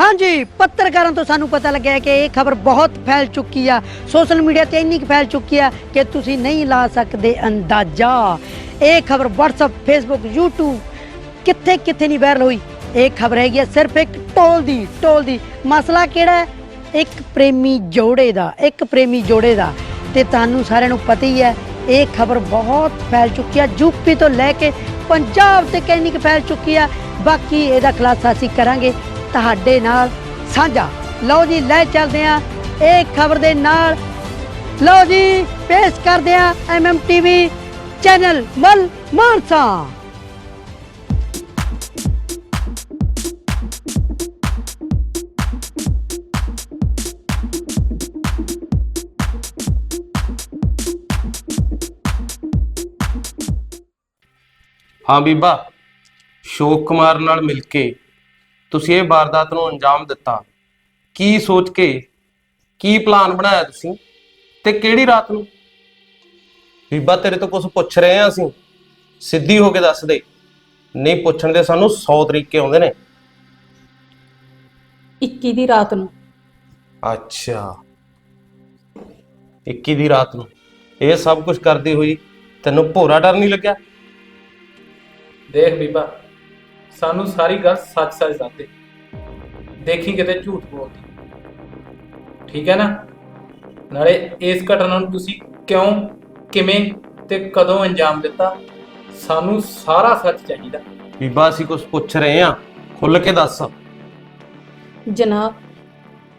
ਹਾਂਜੀ, ਪੱਤਰਕਾਰਾਂ ਤੋਂ ਸਾਨੂੰ ਪਤਾ ਲੱਗਿਆ ਕਿ ਇਹ ਖਬਰ ਬਹੁਤ ਫੈਲ ਚੁੱਕੀ ਆ। ਸੋਸ਼ਲ ਮੀਡੀਆ ਤੇ ਇੰਨੀ ਕੁ ਫੈਲ ਚੁੱਕੀ ਆ ਕਿ ਤੁਸੀਂ ਨਹੀਂ ਲਾ ਸਕਦੇ ਅੰਦਾਜ਼ਾ। ਇਹ ਖਬਰ WhatsApp, Facebook, YouTube ਕਿੱਥੇ ਕਿੱਥੇ ਨਹੀਂ ਵਾਇਰਲ ਹੋਈ। ਇਹ ਖਬਰ ਹੈਗੀ ਆ ਸਿਰਫ ਇੱਕ ਟੋਲ ਦੀ ਟੋਲ ਦੀ। ਮਸਲਾ ਕਿਹੜਾ ਹੈ? ਇੱਕ ਪ੍ਰੇਮੀ ਜੋੜੇ ਦਾ, ਇੱਕ ਪ੍ਰੇਮੀ ਜੋੜੇ ਦਾ। ਤੇ ਤੁਹਾਨੂੰ ਸਾਰਿਆਂ ਨੂੰ ਪਤਾ ਹੀ ਹੈ, ਇਹ ਖਬਰ ਬਹੁਤ ਫੈਲ ਚੁੱਕੀ ਆ। ਯੂਪੀ ਤੋਂ ਲੈ ਕੇ ਪੰਜਾਬ ਤੇ ਕਿੰਨੀ ਕੁ ਫੈਲ ਚੁੱਕੀ ਆ। ਬਾਕੀ ਇਹਦਾ ਖੁਲਾਸਾ ਅਸੀਂ ਕਰਾਂਗੇ। ਤੁਹਾਡੇ ਨਾਲ ਸਾਂਝਾ। ਲਓ ਜੀ, ਲੈ ਚੱਲਦੇ ਆ ਇਹ ਖਬਰ ਦੇ ਨਾਲ ਲਓ ਜੀ, ਪੇਸ਼ ਕਰਦੇ ਆ ਐਮਐਮ ਟੀਵੀ ਚੈਨਲ ਮਲ ਮਾਨਸਾ। ਹਾਂ ਬੀਬਾ, ਸ਼ੋਕ ਕੁਮਾਰ ਨਾਲ ਮਿਲ ਕੇ ਤੁਸੀਂ ਇਹ ਵਾਰਦਾਤ ਨੂੰ ਅੰਜਾਮ ਦਿੱਤਾ। ਕੀ ਸੋਚ ਕੇ ਕੀ ਪਲਾਨ ਬਣਾਇਆ ਤੁਸੀਂ? ਤੇ ਕਿਹੜੀ ਰਾਤ ਨੂੰ? ਬੀਬਾ ਤੇਰੇ ਤੋਂ ਕੁਝ ਪੁੱਛ ਰਹੇ ਆ ਅਸੀਂ। ਸਿੱਧੀ ਹੋ ਕੇ ਦੱਸ ਦੇ। ਨਹੀਂ ਪੁੱਛਣ ਦੇ ਸਾਨੂੰ 100 ਤਰੀਕੇ ਆਉਂਦੇ ਨੇ। 21 ਦੀ ਰਾਤ ਨੂੰ। ਅੱਛਾ। 21 ਦੀ ਰਾਤ ਨੂੰ। ਇਹ ਸਭ ਕੁਝ ਕਰਦੀ ਹੋਈ ਤੈਨੂੰ ਭੋਰਾ ਡਰ ਨਹੀਂ ਲੱਗਿਆ? ਦੇਖ ਬੀਬਾ ਸਾਨੂੰ ਸਾਰੀ ਗੱਲ ਸੱਚ ਸੱਚ ਦੱਸ ਦੇ ਦੇਖੀ ਕਿਤੇ ਝੂਠ ਬੋਲਦੀ। ਠੀਕ ਹੈ ਨਾ? ਨਾਲੇ ਇਸ ਘਟਨਾ ਨੂੰ ਤੁਸੀਂ ਕਿਉਂ ਕਿਵੇਂ ਤੇ ਕਦੋਂ ਅੰਜਾਮ ਦਿੱਤਾ? ਸਾਨੂੰ ਸਾਰਾ ਸੱਚ ਚਾਹੀਦਾ। ਬੀਬਾ ਅਸੀਂ ਕੁਝ ਪੁੱਛ ਰਹੇ ਆ ਖੁੱਲ ਕੇ ਦੱਸ। ਜਨਾਬ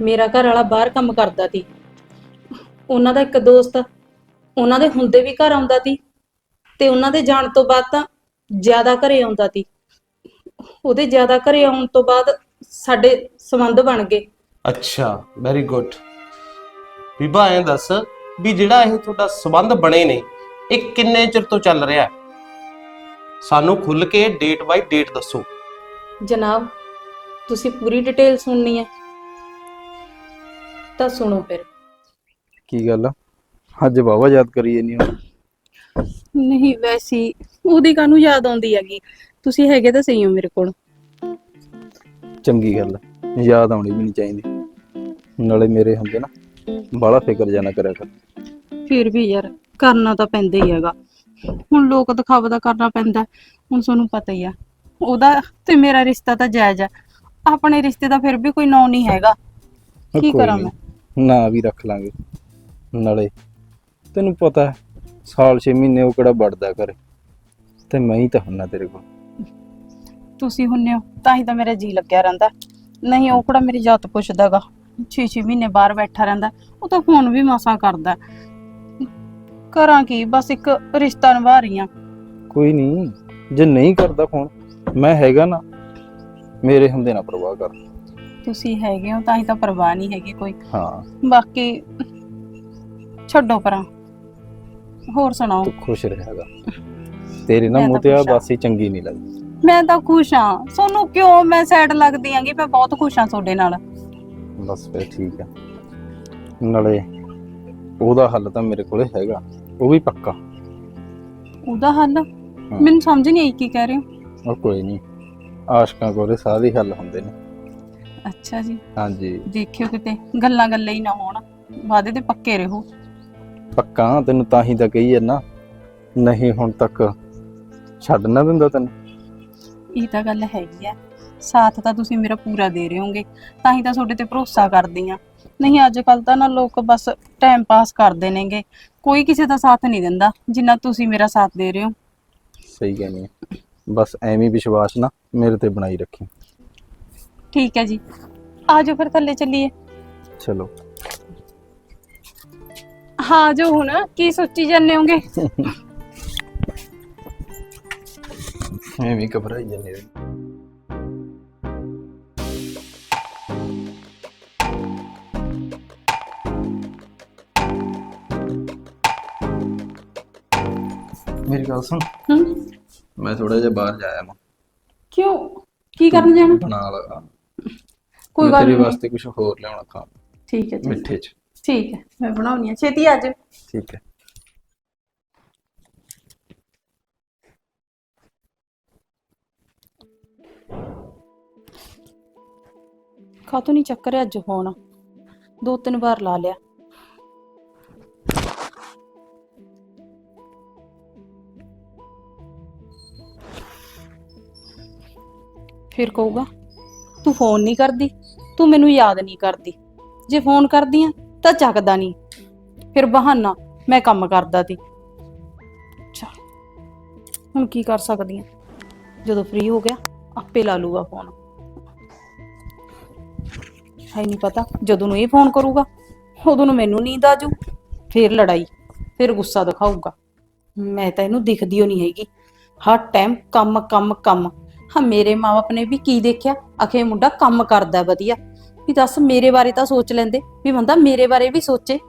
ਮੇਰਾ ਘਰ ਵਾਲਾ ਬਾਹਰ ਕੰਮ ਕਰਦਾ ਸੀ। ਉਹਨਾਂ ਦਾ ਇੱਕ ਦੋਸਤ ਉਹਨਾਂ ਦੇ ਹੁੰਦੇ ਵੀ ਘਰ ਆਉਂਦਾ ਸੀ। ਤੇ ਉਹਨਾਂ ਦੇ ਜਾਣ ਤੋਂ ਬਾਅਦ ਤਾਂ ਜ਼ਿਆਦਾ ਘਰੇ ਆਉਂਦਾ ਸੀ। ਉਹਦੇ ਜ਼ਿਆਦਾ ਘਰੇ ਆਉਣ ਤੋਂ ਬਾਅਦ ਸਾਡੇ ਸੰਬੰਧ ਬਣ ਗਏ। ਅੱਛਾ ਵੈਰੀ ਗੁੱਡ ਬੀਬਾ ਐਂ ਦੱਸ ਵੀ ਜਿਹੜਾ ਇਹ ਤੁਹਾਡਾ ਸਬੰਧ ਬਣੇ ਨੇ ਇਹ ਕਿੰਨੇ ਚਿਰ ਤੋਂ ਚੱਲ ਰਿਹਾ ਹੈ? ਸਾਨੂੰ ਖੁੱਲ ਕੇ ਡੇਟ ਬਾਈ ਡੇਟ ਦੱਸੋ। ਜਨਾਬ ਤੁਸੀਂ ਪੂਰੀ ਡਿਟੇਲ ਸੁਣਨੀ ਹੈ। ਤਾਂ ਸੁਣੋ ਫਿਰ। ਕੀ ਗੱਲ ਆ? ਅੱਜ ਬਾਵਾ ਯਾਦ ਕਰੀ ਨਹੀਂ ਨਹੀਂ ਵੈਸੀ ਉਹਦੀ ਕਾਹਨੂੰ ਯਾਦ ਆਉਂਦੀ ਹੈਗੀ? ਤੁਸੀਂ ਹੈਗੇ ਤਾਂ ਸਹੀ ਹੋ ਮੇਰੇ ਕੋਲ। ਚੰਗੀ ਗੱਲ ਆ। ਯਾਦ ਆਉਣੀ ਵੀ ਨਹੀਂ ਚਾਹੀਦੀ। ਨਾਲੇ ਮੇਰੇ ਹੁੰਦੇ ਨਾ ਬਾਹਲਾ ਫਿਕਰ ਜਾਣਾ ਕਰਿਆ ਕਰ। ਫਿਰ ਵੀ ਯਾਰ ਕਰਨਾ ਤਾਂ ਪੈਂਦਾ ਹੀ ਹੈਗਾ। ਹੁਣ ਲੋਕ ਦਿਖਾਵਾ ਦਾ ਕਰਨਾ ਪੈਂਦਾ ਹੈ। ਹੁਣ ਤੁਹਾਨੂੰ ਪਤਾ ਹੀ ਆ। ਉਹਦਾ ਤੇ ਮੇਰਾ ਰਿਸ਼ਤਾ ਤਾਂ ਜਾਇਜ਼ ਆ। ਆਪਣੇ ਰਿਸ਼ਤੇ ਦਾ ਫਿਰ ਵੀ ਕੋਈ ਨਾਂ ਨਹੀਂ ਹੈਗਾ। ਕੀ ਕੋਈ ਕਰਾਂ ਨੀ, ਮੈਂ? ਨਾ ਵੀ ਰੱਖ ਲਾਂਗੇ। ਨਾਲੇ ਤੈਨੂੰ ਪਤਾ ਹੈ, ਸਾਲ 6 ਮਹੀਨੇ ਉਹ ਕਿਹੜਾ ਵੜਦਾ ਕਰੇ। ਤੇ ਮੈਂ ਹੀ ਤਾਂ ਹੁੰਨਾ ਤੇਰੇ ਕੋਲ। ਤੁਸੀਂ ਹੁੰਨੇ ਹੋ ਤਾਂ ਹੀ ਤਾਂ ਮੇਰਾ ਜੀ ਲੱਗਿਆ ਰਹਿੰਦਾ। ਨਹੀਂ ਉਹ ਕਿਹੜਾ ਮੇਰੀ ਜਾਤ ਪੁੱਛਦਾਗਾ। 6-6 ਮਹੀਨੇ ਬਾਹਰ ਬੈਠਾ ਰਹਿੰਦਾ ਉਹ ਤਾਂ ਫੋਨ ਵੀ ਮਸਾਂ ਕਰਦਾ। ਕਰਾਂ ਕੀ ਬਸ ਇੱਕ ਰਿਸ਼ਤਾ ਨਿਭਾ ਰਹੀ ਆ ਕੋਈ ਨਹੀਂ ਜੇ ਨਹੀਂ ਕਰਦਾ ਫੋਨ ਮੈਂ ਹੈਗਾ ਨਾ ਮੇਰੇ ਹੁੰਦੇ ਨਾ ਪਰਵਾਹ ਕਰ। ਤੁਸੀਂ ਹੈਗੇ ਹੋ ਤਾਂ ਹੀ ਤਾਂ ਪਰਵਾਹ ਨਹੀਂ ਹੈਗੀ ਕੋਈ। ਹਾਂ। ਬਾਕੀ ਛੱਡੋ ਪਰਾਂ। ਹੋਰ ਸੁਣਾਓ। ਤੂੰ ਖੁਸ਼ ਰਹੇਗਾ ਤੇਰੇ ਨਾਲ ਮੈਂ ਤਾਂ ਮੋਤਿਆ ਖੁਸ਼ ਆ। ਬਾਸੀ ਚੰਗੀ ਨਹੀਂ ਲੱਗਦੀ। ਮੈਂ ਤਾਂ ਖੁਸ਼ ਹਾਂ। ਤੁਹਾਨੂੰ ਕਿਉਂ ਮੈਂ ਸੈਡ ਲੱਗਦੀ ਆਂਗੀ ਮੈਂ ਬਹੁਤ ਖੁਸ਼ ਹਾਂ ਤੁਹਾਡੇ ਨਾਲ? ਬਸ ਫਿਰ ਠੀਕ ਆ। ਨਾਲੇ ਉਹਦਾ ਹੱਲ ਤਾਂ ਮੇਰੇ ਕੋਲੇ ਹੈਗਾ। ਉਹ ਵੀ ਪੱਕਾ। ਉਹਦਾ ਹੱਲ? ਮੈਨੂੰ ਸਮਝ ਨਹੀਂ ਆਈ ਕੀ ਕਹਿ ਰਹੇ ਹੋ। ਉਹ ਕੋਈ ਨਹੀਂ। ਆਸ਼ਕਾਂ ਕੋਲੇ ਸਾਰੇ ਹੀ ਹੱਲ ਹੁੰਦੇ ਨੇ। ਅੱਛਾ ਜੀ। ਹਾਂਜੀ। ਦੇਖਿਓ ਕਿਤੇ। ਗੱਲਾਂ ਗੱਲਾਂ ਹੀ ਨਾ ਹੋਣ। ਵਾਦੇ ਤੇ ਪੱਕੇ ਰਹੋ। ਪੱਕਾ ਤੈਨੂੰ ਤਾਂ ਹੀ ਤਾਂ ਕਹੀ ਹੈ ਨਾ ਨਹੀਂ ਹੁਣ ਤੱਕ ਛੱਡ ਨਾ ਦਿੰਦਾ ਤੈਨੂੰ। ਇਹ ਤਾਂ ਗੱਲ ਹੈਗੀ ਆ। ਸਾਥ ਤਾਂ ਤੁਸੀਂ ਮੇਰਾ ਪੂਰਾ ਦੇ ਰਹੇ ਹੋਗੇ ਤਾਂ ਹੀ ਤਾਂ ਤੁਹਾਡੇ ਤੇ ਭਰੋਸਾ ਕਰਦੀ ਆ। ਨਹੀਂ ਅੱਜ ਕੱਲ ਤਾਂ ਨਾ ਲੋਕ ਬਸ ਟਾਈਮ ਪਾਸ ਕਰਦੇ ਨੇਗੇ। ਕੋਈ ਕਿਸੇ ਦਾ ਸਾਥ ਨਹੀਂ ਦਿੰਦਾ ਜਿੰਨਾ ਤੁਸੀਂ ਮੇਰਾ ਸਾਥ ਦੇ ਰਹੇ ਹੋ। ਸਹੀ ਕਹਿੰਦੀ ਹੈ ਬਸ ਐਵੇਂ ਵਿਸ਼ਵਾਸ ਨਾ ਮੇਰੇ ਤੇ ਬਣਾਈ ਰੱਖੀ। ਠੀਕ ਹੈ ਜੀ। ਆਜੋ ਫਿਰ ਥੱਲੇ ਚੱਲੀਏ। ਚਲੋ। ਹਾਂ ਜੋ ਹੁਣ ਕੀ ਸੋਚੀ ਜਾਂਦੇ ਹੋਗੇ ਐਵੇਂ ਘਬਰਾਈ ਜਾਂਦੇ ਮੇਰੀ ਗੱਲ ਸੁਣ ਮੈਂ ਥੋੜਾ ਜਿਹਾ ਬਾਹਰ ਜਾਇਆ ਮੈਂ ਕਿਉਂ ਕੀ ਕਰਨ ਜਾਣਾ ਬਣਾ ਲਗਾ ਕੋਈ ਗੱਲ ਤੇਰੇ ਨਹੀਂ ਵਾਸਤੇ ਕੁਝ ਹੋਰ ਲਿਆਉਣਾ ਖਾਣ ਠੀਕ ਹੈ ਜੀ ਮਿੱਠੇ ਚ ਠੀਕ ਹੈ ਮੈਂ ਬਣਾਉਣੀ ਆ ਛੇਤੀ ਜਾਓ ਠੀਕ ਹੈ ਕਾਹਤੋਂ ਨਹੀਂ ਚੱਕਰ ਅੱਜ ਫੋਨ ਦੋ ਤਿੰਨ ਵਾਰ ਲਾ ਲਿਆ। ਫਿਰ ਕਹੂਗਾ, ਤੂੰ ਫੋਨ ਨਹੀਂ ਕਰਦੀ, ਤੂੰ ਮੈਨੂੰ ਯਾਦ ਨਹੀਂ ਕਰਦੀ। ਜੇ ਫੋਨ ਕਰਦੀ ਆ ਤਾਂ ਚੱਕਦਾ ਨਹੀਂ। ਫਿਰ ਬਹਾਨਾ, ਮੈਂ ਕੰਮ ਕਰਦਾ ਤੀ ਚੱਲ, ਹੁਣ ਕੀ ਕਰ ਸਕਦੀ ਆ ਜਦੋਂ ਫ੍ਰੀ ਹੋ ਗਿਆ, ਆਪੇ ਲਾ ਲੂਗਾ ਫੋਨ। ਹੈ ਨਹੀਂ ਪਤਾ, ਜਦੋਂ ਨੂੰ ਇਹ ਫੋਨ ਕਰੂਗਾ, ਉਦੋਂ ਨੂੰ ਮੈਨੂੰ ਨੀਂਦ ਆ ਜੂ, ਫਿਰ ਲੜਾਈ, ਫਿਰ ਗੁੱਸਾ ਦਿਖਾਊਗਾ। ਮੈਂ ਤਾਂ ਇਹਨੂੰ ਦਿਖਦੀ ਓ ਨਹੀਂ ਹੈਗੀ। ਹਰ ਟਾਈਮ ਕੰਮ ਕੰਮ ਕੰਮ। ਹਾਂ, ਮੇਰੇ ਮਾਪੇ ਨੇ ਵੀ ਕੀ ਦੇਖਿਆ? ਅਖੇ ਮੁੰਡਾ ਕੰਮ ਕਰਦਾ ਵਧੀਆ। ਵੀ ਦੱਸ, ਮੇਰੇ ਬਾਰੇ ਤਾਂ ਸੋਚ ਲੈਂਦੇ। ਵੀ ਬੰਦਾ ਮੇਰੇ ਬਾਰੇ ਵੀ ਸੋਚੇ।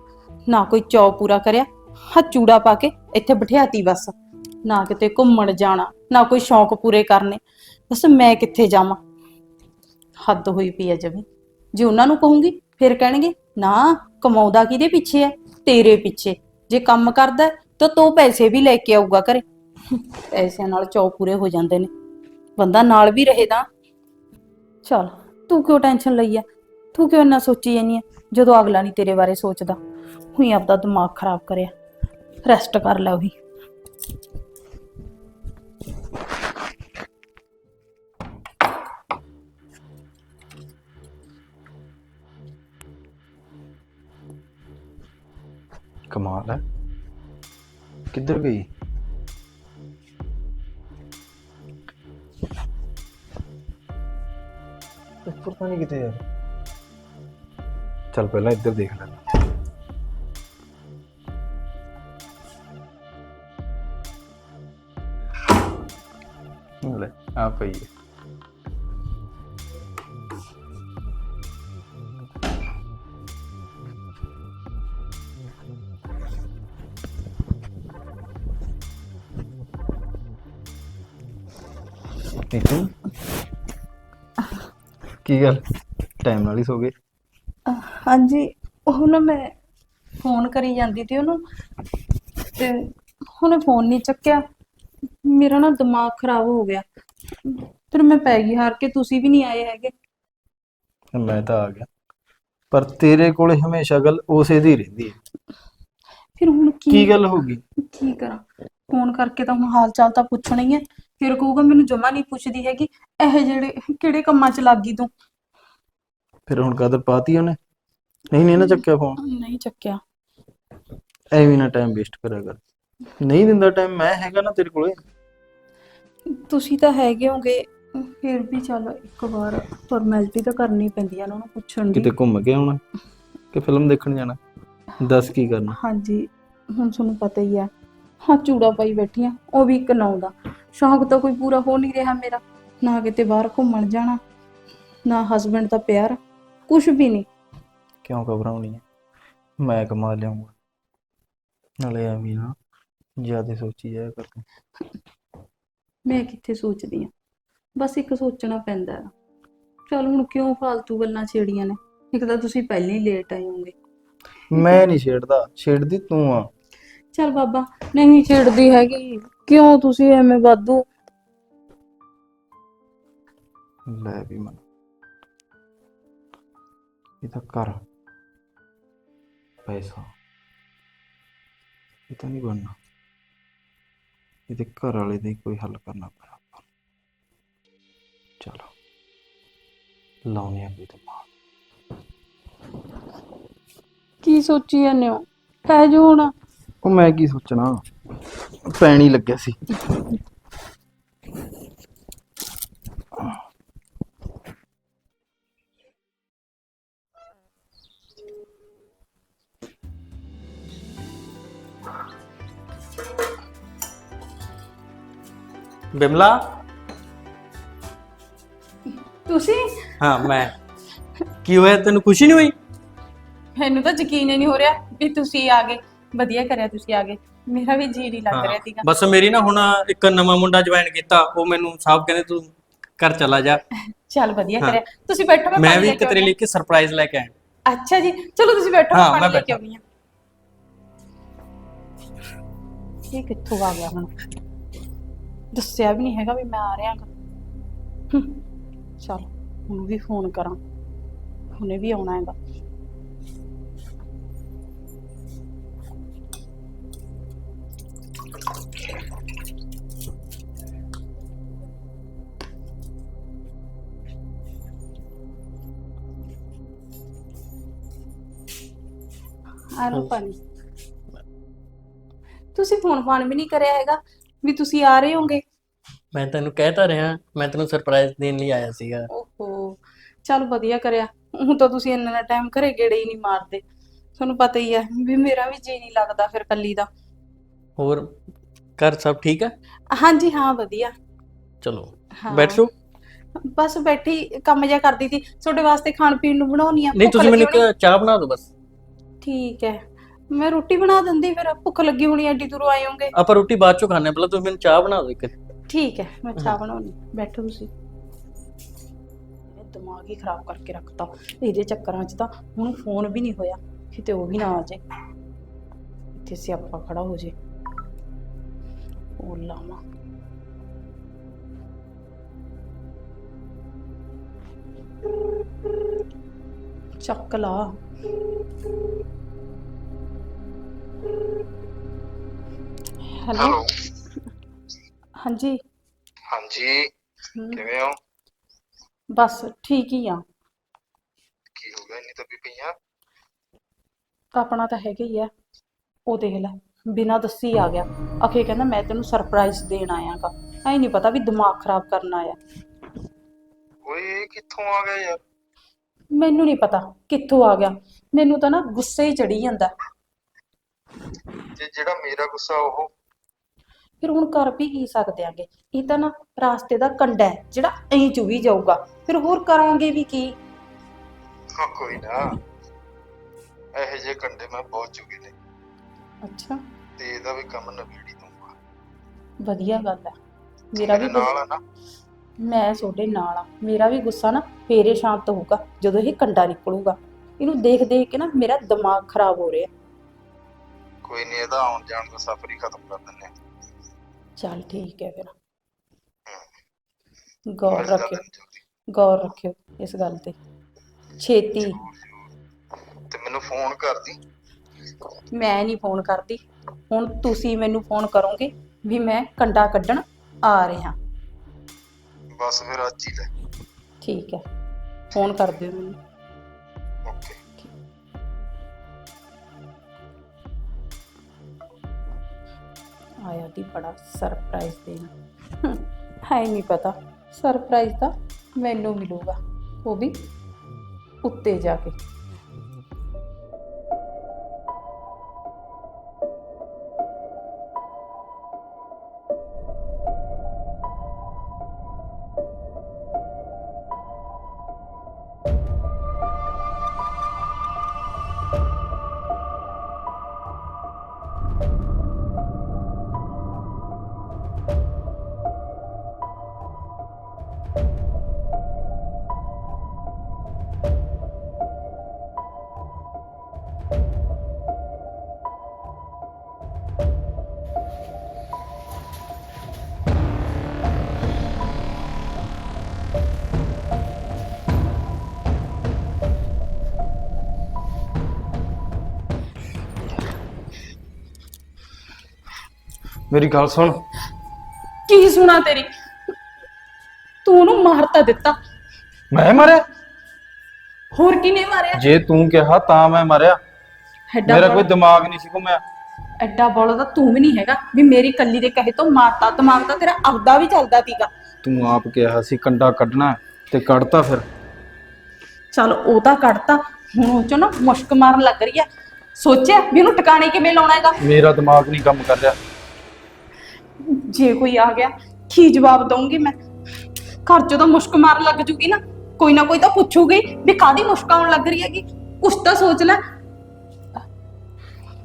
ਨਾ ਕੋਈ ਚੌ ਪੂਰਾ ਕਰਿਆ। ਹਾਂ, ਚੂੜਾ ਪਾ ਕੇ ਇੱਥੇ ਬਿਠਿਆਤੀ ਬਸ। ਨਾ ਕਿਤੇ ਘੁੰਮਣ ਜਾਣਾ, ਨਾ ਕੋਈ ਸ਼ੌਂਕ ਪੂਰੇ ਕਰਨੇ। ਬਸ ਮੈਂ ਕਿੱਥੇ ਜਾਵਾਂ? ਹੱਦ ਹੋਈ ਪਈ ਹੈ ਜਮੀ। ਜੇ ਉਹਨਾਂ ਨੂੰ ਕਹੂੰਗੀ ਫਿਰ ਕਹਿਣਗੇ ਨਾ ਕਮਾਉਂਦਾ ਕਿਹਦੇ ਪਿੱਛੇ ਹੈ ਤੇਰੇ ਪਿੱਛੇ। ਜੇ ਕੰਮ ਕਰਦਾ ਹੈ, ਤਾਂ ਤੂੰ ਪੈਸੇ ਵੀ ਲੈ ਕੇ ਆਊਗਾ ਘਰੇ। ਪੈਸਿਆਂ ਨਾਲ ਚੌ ਪੂਰੇ ਹੋ ਜਾਂਦੇ ਨੇ। ਬੰਦਾ ਨਾਲ ਵੀ ਰਹੇ ਤਾਂ। ਚਲ ਤੂੰ ਕਿਉਂ ਟੈਨਸ਼ਨ ਲਈ ਆ ਤੂੰ ਕਿਉਂ ਇੰਨਾ ਸੋਚੀ ਜਾਨੀ ਆ ਜਦੋਂ ਅਗਲਾ ਨਹੀਂ ਤੇਰੇ ਬਾਰੇ ਸੋਚਦਾ ਹੁਈ ਆਪਦਾ ਦਿਮਾਗ ਖਰਾਬ ਕਰਿਆ। ਰੈਸਟ ਕਰ ਲੈ ਉਹੀ। ਕਮਾਲ ਹੈ ਕਿੱਧਰ ਗਈ? ਉੱਪਰ ਤਾਂ ਨਹੀਂ ਕਿਤੇ ਯਾਰ। ਚੱਲ ਪਹਿਲਾਂ ਇੱਧਰ ਦੇਖ ਲੈ। ਲੈ, ਆ ਪਈ ਹੈ। ਨੀਤੂ ਕੀ ਗੱਲ? ਟਾਈਮ ਨਾਲ ਹੀ ਸੋ ਗਏ ਹਾਂਜੀ ਉਹ ਨਾ ਮੈਂ ਫੋਨ ਕਰੀ ਜਾਂਦੀ ਤੇ ਉਹਨੂੰ ਤੇ ਉਹਨੇ ਫੋਨ ਨਹੀਂ ਚੱਕਿਆ। ਮੇਰਾ ਨਾ ਦਿਮਾਗ ਖਰਾਬ ਹੋ ਗਿਆ। ਫਿਰ ਮੈਂ ਪੈ ਗਈ ਹਾਰ ਕੇ ਤੁਸੀਂ ਵੀ ਨਹੀਂ ਆਏ ਹੈਗੇ। ਮੈਂ ਤਾਂ ਆ ਗਿਆ। ਪਰ ਤੇਰੇ ਕੋਲੇ ਹਮੇਸ਼ਾ ਗੱਲ ਉਸੇ ਦੀ ਰਹਿੰਦੀ ਹੈ। ਫਿਰ ਹੁਣ ਕੀ ਕੀ ਗੱਲ ਹੋ ਗਈ? ਕੀ ਕਰਾਂ? ਫੋਨ ਕਰਕੇ ਤਾਂ ਹੁਣ ਹਾਲ ਚਾਲ ਤਾਂ ਪੁੱਛਣਾ ਹੀ ਹੈ ਫਿਰ ਕਹੂਗਾ ਮੈਨੂੰ ਜਮਾ ਨਹੀਂ ਪੁੱਛਦੀ ਹੈਗੀ ਇਹ ਜਿਹੜੇ ਕਿਹੜੇ ਕੰਮਾਂ 'ਚ ਲੱਗ ਗਈ ਤੂੰ? ਫਿਰ ਹੁਣ ਕਦਰ ਪਾਤੀ ਉਹਨੇ? ਨਹੀਂ ਨਹੀਂ ਨਾ ਚੱਕਿਆ ਫੋਨ ਨਹੀਂ ਚੱਕਿਆ। ਐਵੇਂ ਨਾ ਟਾਈਮ ਵੇਸਟ ਕਰਿਆ ਕਰ। ਨਹੀਂ ਦਿੰਦਾ ਟਾਈਮ ਮੈਂ ਹੈਗਾ ਨਾ ਤੇਰੇ ਕੋਲੇ। ਤੁਸੀਂ ਤਾਂ ਹੈਗੇ ਹੋਗੇ ਫਿਰ ਵੀ ਚੱਲ ਇੱਕ ਵਾਰ ਫਾਰਮੈਲਿਟੀ ਤਾਂ ਕਰਨੀ ਪੈਂਦੀ ਆ ਉਹਨਾਂ ਨੂੰ ਪੁੱਛਣ ਦੀ। ਕਿਤੇ ਘੁੰਮ ਕੇ ਆਉਣਾ ਕਿ ਫਿਲਮ ਦੇਖਣ ਜਾਣਾ? ਦੱਸ ਕੀ ਕਰਨਾ? ਹਾਂਜੀ ਹੁਣ ਤੁਹਾਨੂੰ ਪਤਾ ਹੀ ਆ। ਹਾਂ ਚੂੜਾ ਪਾਈ ਬੈਠੀ ਆ ਉਹ ਵੀ ਇੱਕ ਨੌ ਦਾ। ਸ਼ੌਂਕ ਤਾਂ ਕੋਈ ਪੂਰਾ ਹੋ ਨਹੀਂ ਰਿਹਾ ਮੇਰਾ ਨਾ ਕਿਤੇ ਬਾਹਰ ਘੁੰਮਣ ਜਾਣਾ ਨਾ ਹਸਬੰਡ ਦਾ ਪਿਆਰ ਕੁਝ ਵੀ ਨਹੀਂ। ਕਿਉਂ ਘਬਰਾਉਣੀ ਹੈ ਮੈਂ ਕਮਾ ਲਿਆਉਂਗਾ ਨਾਲੇ ਐਵੇਂ ਨਾ ਜ਼ਿਆਦਾ ਸੋਚੀ ਜਾਇਆ ਕਰ। ਮੈਂ ਕਿੱਥੇ ਸੋਚਦੀ ਆ? ਬਸ ਇੱਕ ਸੋਚਣਾ ਪੈਂਦਾ ਹੈ ਚਲ ਹੁਣ ਕਿਉਂ ਫालतू ਗੱਲਾਂ ਛੇੜੀਆਂ ਨੇ? ਇੱਕ ਤਾਂ ਤੁਸੀਂ ਪਹਿਲਾਂ ਹੀ ਲੇਟ ਆਏ ਹੋਗੇ ਮੈਂ ਨਹੀਂ ਛੇੜਦਾ। ਛੇੜਦੀ ਤੂੰ ਆ। ਚਲ ਬਾਬਾ ਨਹੀਂ ਛੇੜਦੀ ਹੈਗੀ। ਕਿਉਂ ਤੁਸੀਂ ਐਵੇਂ ਵਾਧੂ? ਲੈ ਵੀ ਮਨ। ਇਹ ਤਾਂ ਕਰ ਪੈਸਾ। ਇਹ ਤਾਂ ਨਹੀਂ ਬਣਨਾ। ਇਹਦੇ ਘਰ ਵਾਲੇ ਦਾ ਹੀ ਕੋਈ ਹੱਲ ਕਰਨਾ ਪੈਣਾ ਆਪਾਂ ਨੂੰ। ਚਲੋ। ਲਾਉਣੇ ਆ ਵੀ ਦਿਮਾਗ। ਕੀ ਸੋਚੀ ਜਾਂਦੇ ਹੋ? ਪੈ ਜੋ ਹੁਣ। ਉਹ ਮੈਂ ਕੀ ਸੋਚਣਾ? ਪੈਣੀ ਲੱਗਿਆ ਸੀ। ਬਿਮਲਾ? ਤੁਸੀਂ? ਹਾਂ ਮੈਂ। ਕੀ ਹੋਇਆ? ਤੈਨੂੰ ਖੁਸ਼ੀ ਨਹੀਂ ਹੋਈ? ਮੈਨੂੰ ਤਾਂ ਯਕੀਨ ਹੀ ਨਹੀਂ ਹੋ ਰਿਹਾ ਵੀ ਤੁਸੀਂ ਆ ਗਏ। ਵਧੀਆ ਕਰਿਆ ਤੁਸੀਂ ਆ ਗਏ ਮੇਰਾ ਵੀ ਜੀ ਨਹੀਂ ਲੱਗ ਰਿਹਾ ਸੀਗਾ। ਬਸ ਮੇਰੀ ਨਾ ਹੁਣ ਇੱਕ ਨਵਾਂ ਮੁੰਡਾ ਜੁਆਇਨ ਕੀਤਾ ਉਹ ਮੈਨੂੰ ਸਾਹਿਬ ਕਹਿੰਦੇ ਤੂੰ ਘਰ ਚਲਾ ਜਾ। ਚੱਲ ਵਧੀਆ। ਕਰਿਆ। ਤੁਸੀਂ ਬੈਠੋ ਮੈਂ ਮੈਂ ਪਾਣੀ ਵੀ ਲੈ ਇੱਕ ਕੇ ਤੇਰੇ ਆਉਂਦੀ ਲਈ ਇੱਕ ਸਰਪ੍ਰਾਈਜ਼ ਲੈ ਕੇ ਆਇਆ। ਹਾਂ। ਅੱਛਾ ਜੀ ਚਲੋ ਤੁਸੀਂ ਬੈਠੋ ਹਾਂ, ਮੈਂ ਮੈਂ ਪਾਣੀ ਲੈ ਕੇ ਬੈਠਾ। ਆਉਂਦੀ ਹਾਂ। ਇਹ ਕਿੱਥੋਂ ਆ ਗਿਆ ਹੁਣ? ਦੱਸਿਆ ਵੀ ਨਹੀਂ ਹੈਗਾ ਵੀ ਮੈਂ ਆ ਰਿਹਾ ਗਾ। ਹਮ, ਚੱਲ ਹੁਣ ਵੀ ਫੋਨ ਕਰਾਂ। ਉਹਨੇ ਵੀ ਆਉਣਾ ਹੈਗਾ। ਆ ਲਓ ਪਾਣੀ। ਤੁਸੀਂ ਫੋਨ ਫਾਨ ਵੀ ਨਹੀਂ ਕਰਿਆ ਹੈਗਾ ਵੀ ਤੁਸੀਂ ਆ ਰਹੇ ਹੋਗੇ ਮੈਂ ਤੈਨੂੰ ਕਹਿ ਤਾਂ ਰਿਹਾ ਮੈਂ ਤੈਨੂੰ ਸਰਪ੍ਰਾਈਜ਼ ਦੇਣ ਲਈ ਆਇਆ ਸੀਗਾ। ਓਹੋ ਚੱਲ ਵਧੀਆ ਕਰਿਆ। ਹੁਣ ਤਾਂ ਤੁਸੀਂ ਇੰਨਾ ਟਾਈਮ ਘਰੇ ਗੇੜੇ ਹੀ ਨਹੀਂ ਮਾਰਦੇ। ਤੁਹਾਨੂੰ ਪਤਾ ਹੀ ਹੈ ਵੀ ਮੇਰਾ ਵੀ ਜੀ ਨਹੀਂ ਲੱਗਦਾ ਫਿਰ ਕੱਲੀ ਦਾ। ਹੋਰ ਘਰ ਸਭ ਠੀਕ ਹੈ ਹਾਂਜੀ ਹਾਂ ਵਧੀਆ। ਚਲੋ ਹਾਂ। ਬੈਠੋ। ਬਸ ਬੈਠੀ ਕੰਮ ਜਿਹਾ ਕਰਦੀ ਸੀ। ਤੁਹਾਡੇ ਵਾਸਤੇ ਖਾਣ ਪੀਣ ਨੂੰ ਬਣਾਉਣੀ ਆ ਨਹੀਂ ਭੁੱਖ ਤੁਸੀਂ ਮੈਨੂੰ ਲੱਗੀ? ਇੱਕ ਚਾਹ ਬਣਾ ਦਿਓ ਬਸ। ਠੀਕ ਹੈ। ਮੈਂ ਰੋਟੀ ਬਣਾ ਦਿੰਦੀ ਫਿਰ ਭੁੱਖ ਲੱਗੀ ਹੋਣੀ ਐਡੀ ਦੂਰੋਂ ਆਏ ਹੋਗੇ। ਆਪਾਂ ਰੋਟੀ ਬਾਅਦ ਚੋਂ ਖਾਣੇ ਪਹਿਲਾਂ ਤੁਸੀਂ ਮੈਨੂੰ ਚਾਹ ਬਣਾ ਦਿਓ ਇੱਕ। ਠੀਕ ਹੈ ਮੈਂ ਚਾਹ ਬਣਾਉਣੀ ਬੈਠੋ ਤੁਸੀਂ। ਇਹ ਦਿਮਾਗ ਹੀ ਖਰਾਬ ਕਰਕੇ ਰੱਖਤਾ। ਇਹਦੇ ਚੱਕਰਾਂ 'ਚ ਤਾਂ ਹੁਣ ਫੋਨ ਵੀ ਨਹੀਂ ਹੋਇਆ। ਕਿਤੇ ਉਹ ਵੀ ਨਾ ਆ ਜਾਏ। ਇੱਥੇ ਸਿਆਪਾ ਖੜਾ ਹੋ ਜੇ ਉਹ ਲਾਵਾਂ ਚੱਕ ਲਾ। ਹੈਲੋ ਹੈਲੋ ਹਾਂਜੀ। ਹਾਂਜੀ। ਹਮ, ਕਿਵੇਂ ਹੋ? ਬਸ ਠੀਕ ਹੀ ਆ। ਕੀ ਹੋ ਗਿਆ? ਇੰਨੀ ਤੱਬੀ ਪਈਆਂ ਆਪਣਾ ਤਾਂ ਹੈਗਾ ਹੀ ਆ। ਉਹ ਦੇਖ ਲੈ ਬਿਨਾਂ ਦੱਸੀ ਆ ਗਿਆ। ਅਖੇ ਕਹਿੰਦਾ ਮੈਂ ਤੈਨੂੰ ਸਰਪ੍ਰਾਈਜ਼ ਦੇਣ ਆਇਆਗਾ। ਐ ਨਹੀਂ ਪਤਾ ਵੀ ਦਿਮਾਗ ਖਰਾਬ ਕਰਨ ਆਇਆ। ਓਏ ਇਹ ਕਿੱਥੋਂ ਆ ਗਿਆ ਯਾਰ? ਮੈਨੂੰ ਨਹੀਂ ਪਤਾ ਕਿੱਥੋਂ ਆ ਗਿਆ। ਮੈਨੂੰ ਤਾਂ ਨਾ ਗੁੱਸੇ ਹੀ ਚੜੀ ਜਾਂਦਾ। ਤੇ ਜਿਹੜਾ ਮੇਰਾ ਗੁੱਸਾ ਉਹ? ਫਿਰ ਹੁਣ ਕਰ ਵੀ ਕੀ ਸਕਦੇ ਆਂਗੇ? ਇਹ ਤਾਂ ਨਾ ਰਾਸਤੇ ਦਾ ਕੰਡਾ ਹੈ ਜਿਹੜਾ ਐਂ ਚੁਵੀ ਜਾਊਗਾ। ਫਿਰ ਹੋਰ ਕਰਾਂਗੇ ਵੀ ਕੀ? ਹਾਂ ਕੋਈ ਨਾ। ਇਹੋ ਜਿਹੇ ਕੰਡੇ ਮੈਂ ਬਹੁਤ ਚੁਗੇ ਨੇ। ਅੱਛਾ। ਤੇ ਇਹਦਾ ਵੀ ਕੰਮ ਨਵੇੜੀ ਦੂੰਗਾ ਵਧੀਆ ਗੱਲ ਹੈ। ਮੇਰਾ ਵੀ ਮੇਰੇ ਨਾਲ ਆ ਨਾ। ਮੈਂ ਤੁਹਾਡੇ ਨਾਲ ਆ। ਮੇਰਾ ਵੀ ਗੁੱਸਾ ਨਾ ਫੇਰੇ ਸ਼ਾਂਤ ਹੋਊਗਾ ਜਦੋਂ ਇਹ ਕੰਡਾ ਨਿਕਲੂਗਾ। ਇਹਨੂੰ ਦੇਖ ਦੇਖ ਕੇ ਨਾ ਮੇਰਾ ਦਿਮਾਗ ਖਰਾਬ ਹੋ ਰਿਹਾ। ਕੋਈ ਨਹੀਂ ਇਹਦਾ ਆਉਣ ਜਾਣ ਦਾ ਸਫ਼ਰ ਹੀ ਖਤਮ ਕਰ ਦਿੰਨੇ ਆ ਚੱਲ ਠੀਕ ਹੈ ਫਿਰ। ਗੌਰ ਮਿਲਦਾ ਰੱਖਿਓ। ਜਲਦੀ। ਗੌਰ ਰੱਖਿਓ ਇਸ ਗੱਲ ਤੇ। ਛੇਤੀ। ਜ਼ਰੂਰ, ਜ਼ਰੂਰ। ਤੇ ਮੈਨੂੰ ਫੋਨ ਕਰਦੀ। ਮੈਂ ਨਹੀਂ ਫੋਨ ਕਰਦੀ। ਹੁਣ ਤੁਸੀਂ ਮੈਨੂੰ ਫੋਨ ਕਰੋਗੇ ਵੀ ਮੈਂ ਕੰਡਾ ਕੱਢਣ ਆ ਰਿਹਾ। ਬਸ ਫਿਰ ਅੱਜ ਹੀ ਲੈ। ਠੀਕ ਹੈ। ਫੋਨ ਕਰ ਦਿਓ ਮੈਨੂੰ। ਓਕੇ। ਆਇਆ ਦੀ ਬੜਾ ਸਰਪ੍ਰਾਈਜ਼ ਦੇਣਾ। ਹੈ ਨਹੀਂ ਪਤਾ। ਸਰਪ੍ਰਾਈਜ਼ ਤਾਂ ਮੈਨੂੰ ਮਿਲੂਗਾ। ਉਹ ਵੀ ਉੱਤੇ ਜਾ ਕੇ। ਮੇਰੀ ਗੱਲ ਸੁਣ। ਕੀ ਸੁਣਾ ਤੇਰੀ? ਤੂੰ ਉਹਨੂੰ ਮਾਰ ਤਾਂ ਦਿੱਤਾ। ਮੈਂ ਮਰਿਆ? ਹੋਰ ਕਿਨੇ ਮਾਰਿਆ? ਜੇ ਤੂੰ ਕਿਹਾ ਤਾਂ ਮੈਂ ਮਰਿਆ। ਐਡਾ ਮੇਰਾ ਬੜਾ- ਕੋਈ ਦਿਮਾਗ ਨਹੀਂ ਸੀ ਘੁੰਮਿਆ। ਐਡਾ ਬੋਲਾ ਤਾਂ ਤੂੰ ਵੀ ਨਹੀਂ ਹੈਗਾ ਵੀ ਮੇਰੀ ਕੱਲੀ ਦੇ ਕਹੇ ਤੋਂ ਮਾਰਤਾ। ਦਿਮਾਗ ਤਾਂ ਤੇਰਾ ਆਪਦਾ ਵੀ ਚੱਲਦਾ ਸੀਗਾ। ਤੂੰ ਆਪ ਕਿਹਾ ਸੀ ਕੰਡਾ ਕੱਢਣਾ ਹੈ, ਤੇ ਕੱਢਤਾ ਫਿਰ। ਚਲ ਉਹ ਤਾਂ ਕੱਢਤਾ। ਹੁਣ ਉਹ ਚੋਂ ਨਾ ਮੁਸ਼ਕ ਮਾਰਨ ਲੱਗ ਰਹੀ ਆ। ਸੋਚਿਆ ਵੀ ਉਹਨੂੰ ਟਿਕਾਣੇ ਕਿਵੇਂ ਲਾਉਣਾ ਹੈਗਾ? ਮੇਰਾ ਦਿਮਾਗ ਨਹੀਂ ਕੰਮ ਕਰ ਰਿਹਾ। ਜੇ ਕੋਈ ਆ ਗਿਆ ਕੀ ਜਵਾਬ ਦਊਂਗੀ ਮੈਂ? ਘਰ ਚੋਂ ਤਾਂ ਮੁਸ਼ਕ ਮਾਰਨ ਲੱਗ ਜੂਗੀ ਨਾ। ਕੋਈ ਨਾ ਕੋਈ ਤਾਂ ਪੁੱਛੂਗੀ ਵੀ ਕਾਦੀ ਮੁਸ਼ਕ ਆਉਣ ਲੱਗ ਰਹੀ ਹੈਗੀ। ਕੁਛ ਤਾਂ ਸੋਚ ਲੈ।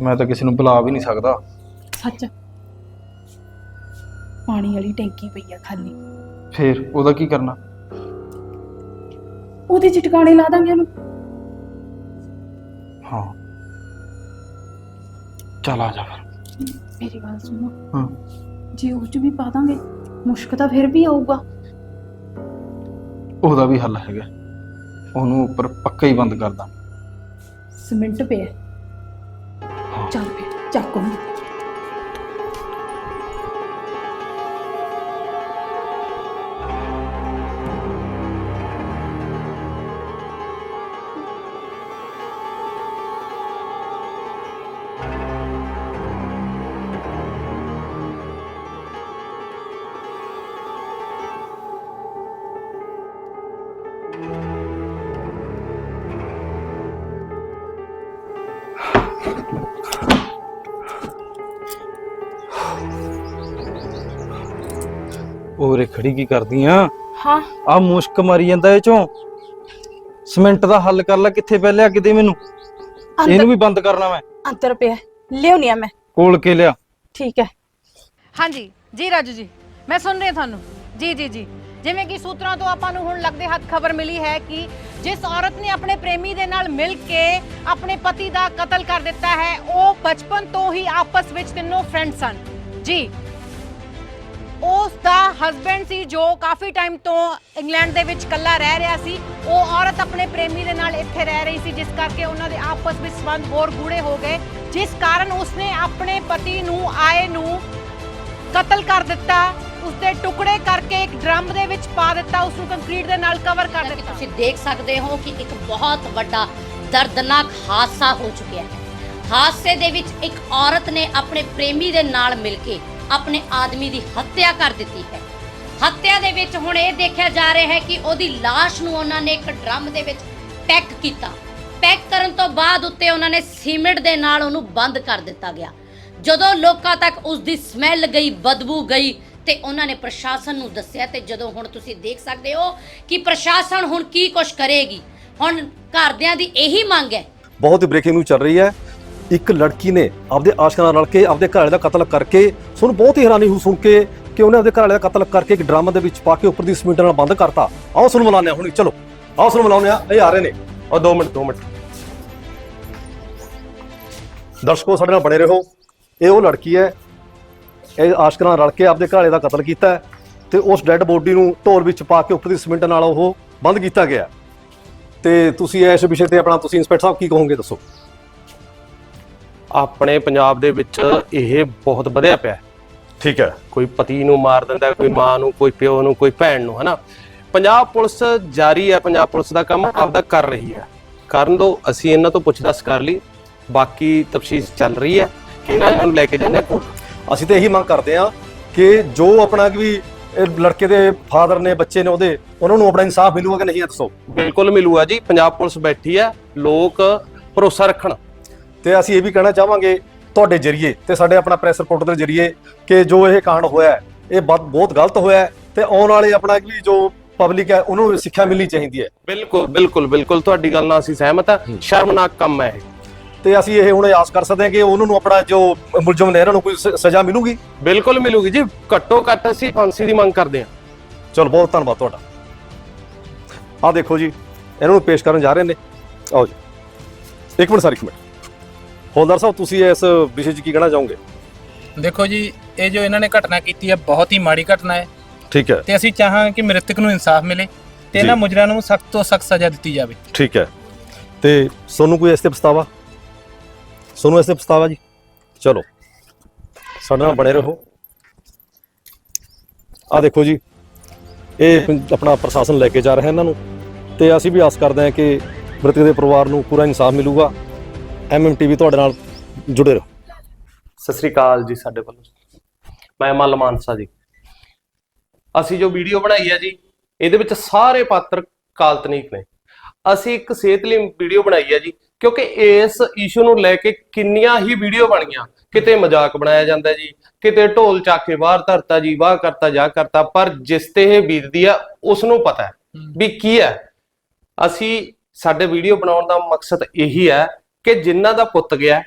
ਮੈਂ ਤਾਂ ਕਿਸੇ ਨੂੰ ਬੁਲਾ ਵੀ ਨਹੀਂ ਸਕਦਾ। ਸੱਚ। ਪਾਣੀ ਵਾਲੀ ਟੈਂਕੀ ਪਈ ਆ ਖਾਲੀ। ਫੇਰ ਉਹਦਾ ਕੀ ਕਰਨਾ? ਉਹਦੇ ਚ ਟਿਕਾਣੇ ਲਾ ਦਾਂਗੇ ਉਹਨੂੰ। ਹਾਂ। ਚੱਲ ਆ ਜਾ ਫਿਰ। ਮੇਰੀ ਗੱਲ ਸੁਣੋ। ਹਾਂ। ਜੇ ਉਹ ਚ ਵੀ ਪਾ ਦਾਂਗੇ ਮੁਸ਼ਕ ਤਾਂ ਫਿਰ ਵੀ ਆਊਗਾ। ਉਹਦਾ ਵੀ ਹੱਲ ਹੈਗਾ। ਉਹਨੂੰ ਉੱਪਰ ਪੱਕਾ ਹੀ ਬੰਦ ਕਰਦਾ। ਸਿਮੈਂਟ ਪਿਆ। ਚੱਲ ਫਿਰ ਚੱਕ ਉਹਨੂੰ। ਉਰੇ ਖੜੀ ਕੀ ਕਰਦੀ ਆ ਹਾਂ। ਆ ਮੁਸ਼ਕ ਮਾਰੀ ਜਾਂਦਾ ਇਹ ਚੋਂ। ਸਿਮੈਂਟ ਦਾ ਹੱਲ ਕਰ ਲੈ ਕਿੱਥੇ ਪੈ ਲਿਆ ਕਿਤੇ ਮੈਨੂੰ? ਇਹਨੂੰ ਵੀ ਬੰਦ ਕਰਨਾ ਮੈਂ। ਅੰਦਰ ਪਿਆ। ਲਿਆਉਣੀ ਆ ਮੈਂ। ਕੋਲ ਕੇ ਲਿਆ। ਠੀਕ ਹੈ। ਹਾਂਜੀ ਜੀ ਰਾਜੂ ਜੀ ਮੈਂ ਸੁਣ ਰਹੀ ਹਾਂ ਤੁਹਾਨੂੰ। ਜੀ ਜੀ ਜੀ। ਜਿਵੇਂ ਕਿ ਸੂਤਰਾਂ ਤੋਂ ਆਪਾਂ ਨੂੰ ਹੁਣ ਲੱਗਦੇ ਹੱਥ ਖਬਰ ਮਿਲੀ ਹੈ ਕਿ ਜਿਸ ਔਰਤ ਨੇ ਆਪਣੇ ਪ੍ਰੇਮੀ ਦੇ ਨਾਲ ਮਿਲ ਕੇ ਆਪਣੇ ਪਤੀ ਦਾ ਕਤਲ ਕਰ ਦਿੱਤਾ ਹੈ ਉਹ ਬਚਪਨ ਤੋਂ ਹੀ ਆਪਸ ਵਿੱਚ ਤਿੰਨੋਂ ਫਰੈਂਡ ਸਨ ਜੀ ਉਸ ਦਾ ਹਸਬੰਡ ਸੀ ਜੋ ਕਾਫੀ ਟਾਈਮ ਤੋਂ ਇੰਗਲੈਂਡ ਦੇ ਵਿੱਚ ਇਕੱਲਾ ਰਹਿ ਰਿਹਾ ਸੀ। ਉਹ ਔਰਤ ਆਪਣੇ ਪ੍ਰੇਮੀ ਦੇ ਨਾਲ ਇੱਥੇ ਰਹਿ ਰਹੀ ਸੀ ਜਿਸ ਕਰਕੇ ਉਹਨਾਂ ਦੇ ਆਪਸ ਵਿੱਚ ਸੰਬੰਧ ਹੋਰ ਗੂੜੇ ਹੋ ਗਏ। ਜਿਸ ਕਾਰਨ ਉਸਨੇ ਆਪਣੇ ਪਤੀ ਨੂੰ ਆਏ ਨੂੰ ਕਤਲ ਕਰ ਦਿੱਤਾ। ਉਸਦੇ ਟੁਕੜੇ ਕਰਕੇ ਇੱਕ ਡਰਮ ਦੇ ਵਿੱਚ ਪਾ ਦਿੱਤਾ। ਉਸ ਨੂੰ ਕੰਕਰੀਟ ਦੇ ਨਾਲ ਕਵਰ ਕਰ ਕਿ ਦਿੱਤਾ। ਤੁਸੀਂ ਦੇਖ ਸਕਦੇ ਹੋ ਕਿ ਇੱਕ ਬਹੁਤ ਵੱਡਾ ਦਰਦਨਾਕ ਹਾਦਸਾ ਹੋ ਚੁੱਕਿਆ ਹੈ। ਹਾਦਸੇ ਦੇ ਵਿੱਚ ਇੱਕ ਔਰਤ ਨੇ ਆਪਣੇ ਪ੍ਰੇਮੀ ਦੇ ਨਾਲ ਮਿਲ ਕੇ ਆਪਣੇ ਆਦਮੀ ਦੀ ਹੱਤਿਆ ਕਰ ਦਿੱਤੀ ਹੈ। ਹੱਤਿਆ ਦੇ ਵਿੱਚ ਹੁਣ ਇਹ ਦੇਖਿਆ ਜਾ ਰਿਹਾ ਹੈ ਕਿ ਉਹਦੀ লাশ ਨੂੰ ਉਹਨਾਂ ਨੇ ਇੱਕ ਡਰਮ ਦੇ ਵਿੱਚ ਪੈਕ ਕੀਤਾ। ਪੈਕ ਕਰਨ ਤੋਂ ਬਾਅਦ ਉੱਤੇ ਉਹਨਾਂ ਨੇ ਸੀਮੈਂਟ ਦੇ ਨਾਲ ਉਹਨੂੰ ਬੰਦ ਕਰ ਦਿੱਤਾ ਗਿਆ। ਜਦੋਂ ਲੋਕਾਂ ਤੱਕ ਉਸ ਦੀ ਸਮੈਲ ਗਈ, ਬਦਬੂ ਗਈ, ਤੇ ਉਹਨਾਂ ਨੇ ਪ੍ਰਸ਼ਾਸਨ ਨੂੰ ਦੱਸਿਆ ਤੇ ਜਦੋਂ ਹੁਣ ਤੁਸੀਂ ਦੇਖ ਸਕਦੇ ਹੋ ਕਿ ਪ੍ਰਸ਼ਾਸਨ ਹੁਣ ਕੀ ਕੁਛ ਕਰੇਗੀ, ਹੁਣ ਘਰਦਿਆਂ ਦੀ ਇਹੀ ਮੰਗ ਹੈ। ਬਹੁਤ ਹੀ ਬ੍ਰੇਕਿੰਗ ਨਿਊਜ਼ ਚੱਲ ਰਹੀ ਹੈ। ਇੱਕ ਲੜਕੀ ਨੇ ਆਪਦੇ ਆਸ਼ਕਾਂ ਨਾਲ ਰਲ ਕੇ ਆਪਦੇ ਘਰ ਵਾਲੇ ਦਾ ਕਤਲ ਕਰਕੇ ਸਾਨੂੰ ਬਹੁਤ ਹੀ ਹੈਰਾਨੀ ਹੋਈ ਸੁਣ ਕੇ ਕਿ ਉਹਨੇ ਆਪਦੇ ਘਰ ਵਾਲੇ ਦਾ ਕਤਲ ਕਰਕੇ ਇੱਕ ਡਰਮ ਦੇ ਵਿੱਚ ਪਾ ਕੇ ਉੱਪਰ ਦੀ ਸੀਮੈਂਟ ਨਾਲ ਬੰਦ ਕਰਤਾ। ਆਓ ਸਾਨੂੰ ਮਿਲਾਉਂਦੇ ਹਾਂ ਹੁਣ, ਚਲੋ। ਆਓ ਸਾਨੂੰ ਮਿਲਾਉਂਦੇ ਆ ਇਹ ਆ ਰਹੇ ਨੇ। ਉਹ 2 ਮਿੰਟ 2 ਮਿੰਟ। ਦਰਸ਼ਕੋ, ਸਾਡੇ ਨਾਲ ਬਣੇ ਰਹੋ। ਇਹ ਉਹ ਲੜਕੀ ਹੈ, ਇਹ ਆਸ਼ਕਾਂ ਨਾਲ ਰਲ ਕੇ ਆਪਦੇ ਘਰ ਵਾਲੇ ਦਾ ਕਤਲ ਕੀਤਾ ਹੈ ਤੇ ਉਸ ਡੈੱਡ ਬੋਡੀ ਨੂੰ ਢੋਲ ਵਿੱਚ ਪਾ ਕੇ ਉੱਪਰ ਦੀ ਸੀਮੈਂਟ ਨਾਲ ਉਹ ਬੰਦ ਕੀਤਾ ਗਿਆ ਤੇ ਤੁਸੀਂ ਇਸ ਵਿਸ਼ੇ ਤੇ ਆਪਣਾ, ਤੁਸੀਂ ਇੰਸਪੈਕਟਰ ਸਾਹਿਬ ਕੀ ਕਹੋਗੇ, ਦੱਸੋ? ਆਪਣੇ ਪੰਜਾਬ ਦੇ ਵਿੱਚ ਇਹ ਬਹੁਤ ਵਧਿਆ ਪਿਆ ਹੈ। ਠੀਕ ਹੈ। ਕੋਈ ਪਤੀ ਨੂੰ ਮਾਰ ਦਿੰਦਾ ਕੋਈ ਮਾਂ ਨੂੰ ਕੋਈ ਪਿਓ ਨੂੰ ਕੋਈ ਭੈਣ ਨੂੰ ਹਨਾ? ਪੰਜਾਬ ਪੁਲਿਸ ਜਾਰੀ ਹੈ ਪੰਜਾਬ ਪੁਲਿਸ ਦਾ ਕੰਮ ਆਪਦਾ ਕਰ ਰਹੀ ਹੈ। ਕਰਨ ਦੋ ਅਸੀਂ ਇਹਨਾਂ ਤੋਂ ਪੁੱਛ-ਦੱਸ ਕਰ ਲਈ। ਬਾਕੀ ਤਫਸੀਲ ਚੱਲ ਰਹੀ ਹੈ ਕਿ ਇਹਨਾਂ ਨੂੰ ਲੈ ਕੇ ਜਾਂਦੇ ਕੋਰਟ ਅਸੀਂ ਤਾਂ ਇਹੀ ਮੰਗ ਕਰਦੇ ਹਾਂ ਕਿ ਜੋ ਆਪਣਾ ਵੀ ਇਹ ਲੜਕੇ ਦੇ ਫਾਦਰ ਨੇ ਬੱਚੇ ਨੇ ਉਹਦੇ ਉਹਨਾਂ ਨੂੰ ਆਪਣਾ ਇਨਸਾਫ ਮਿਲੂਗਾ ਕਿ ਨਹੀਂ ਇਹ ਦੱਸੋ? ਬਿਲਕੁਲ ਮਿਲੂਗਾ ਜੀ। ਪੰਜਾਬ ਪੁਲਿਸ ਬੈਠੀ ਹੈ। ਲੋਕ ਭਰੋਸਾ ਰੱਖਣ। ਤੇ ਅਸੀਂ ਇਹ ਵੀ ਕਹਿਣਾ ਚਾਹਾਂਗੇ ਤੁਹਾਡੇ ਜਰੀਏ ਤੇ ਸਾਡੇ ਆਪਣਾ ਪ੍ਰੈਸ ਰਿਪੋਰਟ ਦੇ ਜਰੀਏ ਕਿ ਜੋ ਇਹ ਕਾਂਡ ਹੋਇਆ ਹੈ, ਇਹ ਬਹੁਤ ਬਹੁਤ ਗਲਤ ਹੋਇਆ ਹੈ ਤੇ ਆਉਣ ਵਾਲੇ ਆਪਣਾ ਵੀ ਜੋ ਪਬਲਿਕ ਹੈ ਉਹਨੂੰ ਸਿੱਖਿਆ ਮਿਲਣੀ ਚਾਹੀਦੀ ਹੈ। ਬਿਲਕੁਲ ਬਿਲਕੁਲ ਬਿਲਕੁਲ। ਤੁਹਾਡੀ ਗੱਲ ਨਾਲ ਅਸੀਂ ਸਹਿਮਤ ਹਾਂ। ਸ਼ਰਮਨਾਕ ਕੰਮ ਹੈ ਇਹ। ਤੇ ਅਸੀਂ ਇਹ ਹੁਣ ਆਸ ਕਰ ਸਕਦੇ ਹਾਂ ਕਿ ਉਹਨਾਂ ਨੂੰ ਆਪਣਾ ਜੋ ਮੁਲਜ਼ਮ ਨੇ ਇਹਨਾਂ ਨੂੰ ਕੋਈ ਸ- ਸਜ਼ਾ ਮਿਲੂਗੀ। ਬਿਲਕੁਲ ਮਿਲੂਗੀ ਜੀ। ਘੱਟੋ ਘੱਟ ਅਸੀਂ ਫਾਂਸੀ ਦੀ ਮੰਗ ਕਰਦੇ ਹਾਂ। ਚਲੋ ਬਹੁਤ ਧੰਨਵਾਦ ਤੁਹਾਡਾ। ਆਹ ਦੇਖੋ ਜੀ ਇਹਨਾਂ ਨੂੰ ਪੇਸ਼ ਕਰਨ ਜਾ ਰਹੇ ਨੇ। ਆਓ ਜੀ। ਇੱਕ ਮਿੰਟ ਸਰ ਇੱਕ ਮਿੰਟ। ਹੌਲਦਾਰ ਸਾਹਿਬ ਤੁਸੀਂ ਇਸ ਵਿਸ਼ੇ 'ਚ ਕੀ ਕਹਿਣਾ ਚਾਹੋਗੇ? ਦੇਖੋ ਜੀ ਇਹ ਜੋ ਇਹਨਾਂ ਨੇ ਘਟਨਾ ਕੀਤੀ ਹੈ ਬਹੁਤ ਹੀ ਮਾੜੀ ਘਟਨਾ ਹੈ। ਠੀਕ ਹੈ। ਤੇ ਅਸੀਂ ਚਾਹਾਂਗੇ ਕਿ ਮ੍ਰਿਤਕ ਨੂੰ ਇਨਸਾਫ ਮਿਲੇ ਤੇ ਇਹਨਾਂ ਜੀ। ਮੁਜਰਾਂ ਨੂੰ ਸਖਤ ਤੋਂ ਸਖਤ ਸਜ਼ਾ ਦਿੱਤੀ ਜਾਵੇ। ਠੀਕ ਹੈ। ਤੇ ਸੋਨੂੰ ਕੋਈ ਇਸ ਤੇ ਪਛਤਾਵਾ? ਸੋਨੂੰ ਇਸ ਤੇ ਪਛਤਾਵਾ ਜੀ? ਚਲੋ। ਸਾਡੇ ਨਾਲ ਬਣੇ ਰਹੋ। ਆ ਦੇਖੋ ਜੀ ਇਹ ਆਪਣਾ ਪ੍ਰਸ਼ਾਸਨ ਲੈ ਕੇ ਜਾ ਰਿਹਾ ਇਹਨਾਂ ਨੂੰ ਤੇ ਅਸੀਂ ਵੀ ਆਸ ਕਰਦੇ ਹਾਂ ਕਿ ਮ੍ਰਿਤਕ ਦੇ ਪਰਿਵਾਰ ਨੂੰ ਪੂਰਾ ਇਨਸਾਫ ਮਿਲੂਗਾ। ਐਮਐਮਟੀਵੀ ਤੁਹਾਡੇ ਨਾਲ ਜੁੜੇ ਰਹੋ। ਸਤਿ ਸ੍ਰੀ ਅਕਾਲ ਜੀ ਸਾਡੇ ਵੱਲੋਂ। ਮੈਂ ਮੱਲ ਮਾਨਸਾ ਜੀ। ਅਸੀਂ ਜੋ ਵੀਡੀਓ ਬਣਾਈ ਹੈ ਜੀ, ਇਹਦੇ ਵਿੱਚ ਸਾਰੇ ਪਾਤਰ ਕਾਲਤਨੀਕ ਨੇ। ਅਸੀਂ ਇੱਕ ਸਿਹਤ ਲਈ ਵੀਡੀਓ ਬਣਾਈ ਹੈ ਜੀ, ਕਿਉਂਕਿ ਇਸ ਇਸ਼ੂ ਨੂੰ ਲੈ ਕੇ ਕਿੰਨੀਆਂ ਹੀ ਵੀਡੀਓ ਬਣੀਆਂ। ਕਿਤੇ ਮਜ਼ਾਕ ਬਣਾਇਆ ਜਾਂਦਾ ਜੀ, ਕਿਤੇ ਢੋਲ ਚੱਕ ਕੇ ਬਾਹਰ ਧਰਤਾ ਜੀ, ਵਾਹ ਕਰਤਾ, ਜਾ ਕਰਤਾ, ਪਰ ਜਿਸ ਤੇ ਇਹ ਬੀਤਦੀ ਆ ਉਸ ਨੂੰ ਪਤਾ ਹੈ ਵੀ ਕੀ ਹੈ। ਅਸੀਂ, ਸਾਡੇ ਵੀਡੀਓ ਬਣਾਉਣ ਦਾ ਮਕਸਦ ਇਹੀ ਹੈ ਕਿ ਜਿਨ੍ਹਾਂ ਦਾ ਪੁੱਤ ਗਿਆ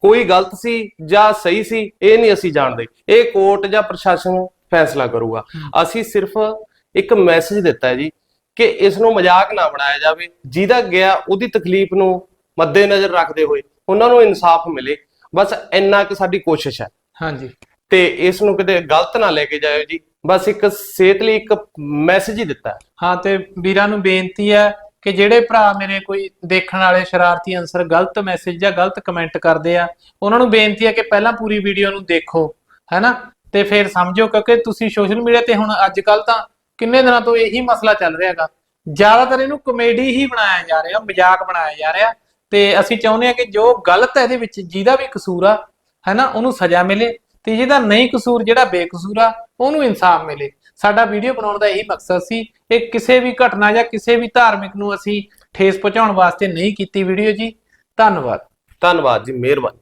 ਕੋਈ ਗਲਤ ਸੀ ਜਾਂ ਸਹੀ ਸੀ ਇਹ ਨਹੀਂ ਅਸੀਂ ਜਾਣਦੇ। ਇਹ ਕੋਰਟ ਜਾਂ ਪ੍ਰਸ਼ਾਸਨ ਫੈਸਲਾ ਕਰੂਗਾ। ਅਸੀਂ ਸਿਰਫ ਇੱਕ ਮੈਸੇਜ ਦਿੱਤਾ ਹੈ ਜੀ ਕਿ ਇਸ ਨੂੰ ਮਜ਼ਾਕ ਨਾ ਬਣਾਇਆ ਜਾਵੇ। ਜਿਹਦਾ ਗਿਆ ਉਹਦੀ ਤਕਲੀਫ ਨੂੰ ਮੱਦੇਨਜ਼ਰ ਰੱਖਦੇ ਹੋਏ ਉਹਨਾਂ ਨੂੰ ਇਨਸਾਫ ਮਿਲੇ। ਬਸ ਇੰਨਾ ਕਿ ਸਾਡੀ ਕੋਸ਼ਿਸ਼ ਹੈ। ਹਾਂਜੀ। ਤੇ ਇਸ ਨੂੰ ਕਿਤੇ ਗਲਤ ਨਾ ਲੈ ਕੇ ਜਾਇਓ ਜੀ। ਬਸ ਇੱਕ ਸਿਹਤ ਲਈ ਇੱਕ ਮੈਸੇਜ ਹੀ ਦਿੱਤਾ ਹੈ। ਹਾਂ ਤੇ ਵੀਰਾਂ ਨੂੰ ਬੇਨਤੀ ਹੈ ਕਿ ਜਿਹੜੇ ਭਰਾ ਮੇਰੇ ਕੋਈ ਦੇਖਣ ਵਾਲੇ ਸ਼ਰਾਰਤੀ ਅਨਸਰ ਗਲਤ ਮੈਸੇਜ ਜਾਂ ਗਲਤ ਕਮੈਂਟ ਕਰਦੇ ਆ, ਉਹਨਾਂ ਨੂੰ ਬੇਨਤੀ ਹੈ ਕਿ ਪਹਿਲਾਂ ਪੂਰੀ ਵੀਡੀਓ ਨੂੰ ਦੇਖੋ, ਹੈਨਾ? ਤੇ ਫਿਰ ਸਮਝੋ, ਕਿਉਂਕਿ ਤੁਸੀਂ ਸੋਸ਼ਲ ਮੀਡੀਆ ਤੇ ਹੁਣ ਅੱਜ ਕੱਲ ਤਾਂ ਕਿੰਨੇ ਦਿਨਾਂ ਤੋਂ ਇਹੀ ਮਸਲਾ ਚੱਲ ਰਿਹਾ ਰਿਹਾਗਾ ਜ਼ਿਆਦਾਤਰ ਇਹਨੂੰ ਕਮੇਡੀ ਹੀ ਬਣਾਇਆ ਜਾ ਰਿਹਾ, ਮਜ਼ਾਕ ਬਣਾਇਆ ਜਾ ਰਿਹਾ। ਤੇ ਅਸੀਂ ਚਾਹੁੰਦੇ ਹਾਂ ਕਿ ਜੋ ਗਲਤ ਹੈ ਇਹਦੇ ਵਿੱਚ, ਜਿਹਦਾ ਵੀ ਕਸੂਰ ਆ, ਹੈਨਾ, ਉਹਨੂੰ ਸਜ਼ਾ ਮਿਲੇ ਤੇ ਜਿਹਦਾ ਨਹੀਂ ਕਸੂਰ, ਜਿਹੜਾ ਬੇਕਸੂਰ ਆ, ਉਹਨੂੰ ਇਨਸਾਫ ਮਿਲੇ। ਸਾਡਾ ਵੀਡੀਓ ਬਣਾਉਣ ਦਾ ਇਹੀ ਮਕਸਦ ਸੀ ਇਹ ਕਿਸੇ ਵੀ ਘਟਨਾ ਜਾਂ ਕਿਸੇ ਵੀ ਧਾਰਮਿਕ ਨੂੰ ਅਸੀਂ ਠੇਸ ਪਹੁੰਚਾਉਣ ਵਾਸਤੇ ਨਹੀਂ ਕੀਤੀ ਵੀਡੀਓ ਜੀ। ਧੰਨਵਾਦ। ਧੰਨਵਾਦ ਜੀ, ਮਿਹਰਬਾਨੀ।